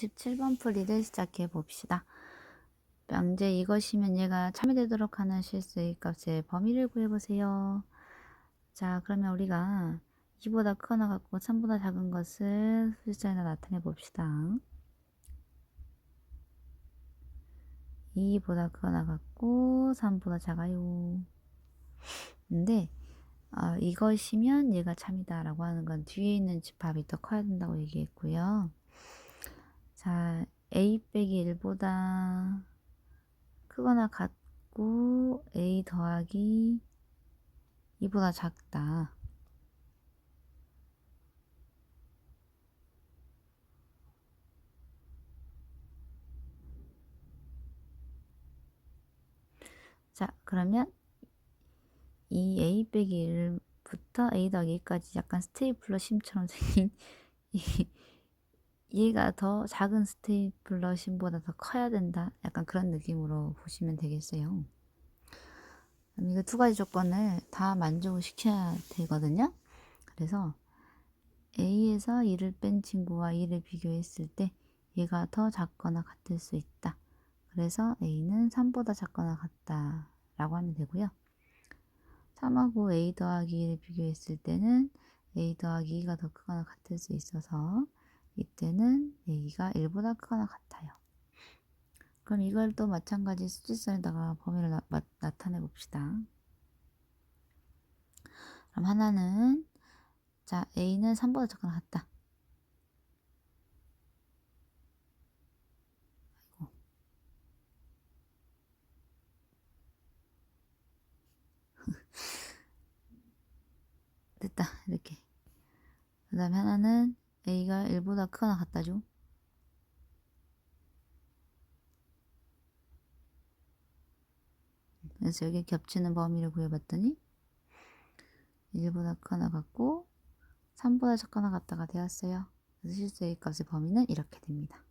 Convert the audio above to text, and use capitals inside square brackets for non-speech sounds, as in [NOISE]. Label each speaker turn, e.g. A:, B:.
A: 17번 풀이를 시작해 봅시다. 명제 이것이면 얘가 참여되도록 하는 실수의 값의 범위를 구해보세요. 자, 그러면 우리가 2보다 크거나 같고 3보다 작은 것을 숫자에다 나타내 봅시다. 2보다 크거나 같고 3보다 작아요. 근데 어, 이것이면 얘가 참이다 라고 하는 건 뒤에 있는 집합이 더 커야 된다고 얘기했고요. 자, a 빼기 1보다 크거나 같고 a 더하기 2보다 작다. 자, 그러면 이 a 빼기 1부터 a 더하기 2까지 약간 스테이플러 심처럼 생긴 [LAUGHS] 이 얘가 더 작은 스테이플러 심보다 더 커야 된다. 약간 그런 느낌으로 보시면 되겠어요. 이거 두 가지 조건을 다 만족을 시켜야 되거든요. 그래서 A에서 2를 뺀 친구와 2를 비교했을 때 얘가 더 작거나 같을 수 있다. 그래서 A는 3보다 작거나 같다. 라고 하면 되고요. 3하고 A 더하기 2를 비교했을 때는 A 더하기 2가 더 크거나 같을 수 있어서 이때는 A가 1보다 크거나 같아요. 그럼 이걸 또 마찬가지 수직선에다가 범위를 나, 마, 나타내 봅시다. 그럼 하나는 자 A는 3보다 작거나 같다. 아이고. [LAUGHS] 됐다 이렇게 그 다음에 하나는 A가 1보다 크거나 같다죠. 그래서 여기 겹치는 범위를 구해봤더니 1보다 크거나 같고 3보다 작거나 같다가 되었어요. 그래서 실수의 값의 범위는 이렇게 됩니다.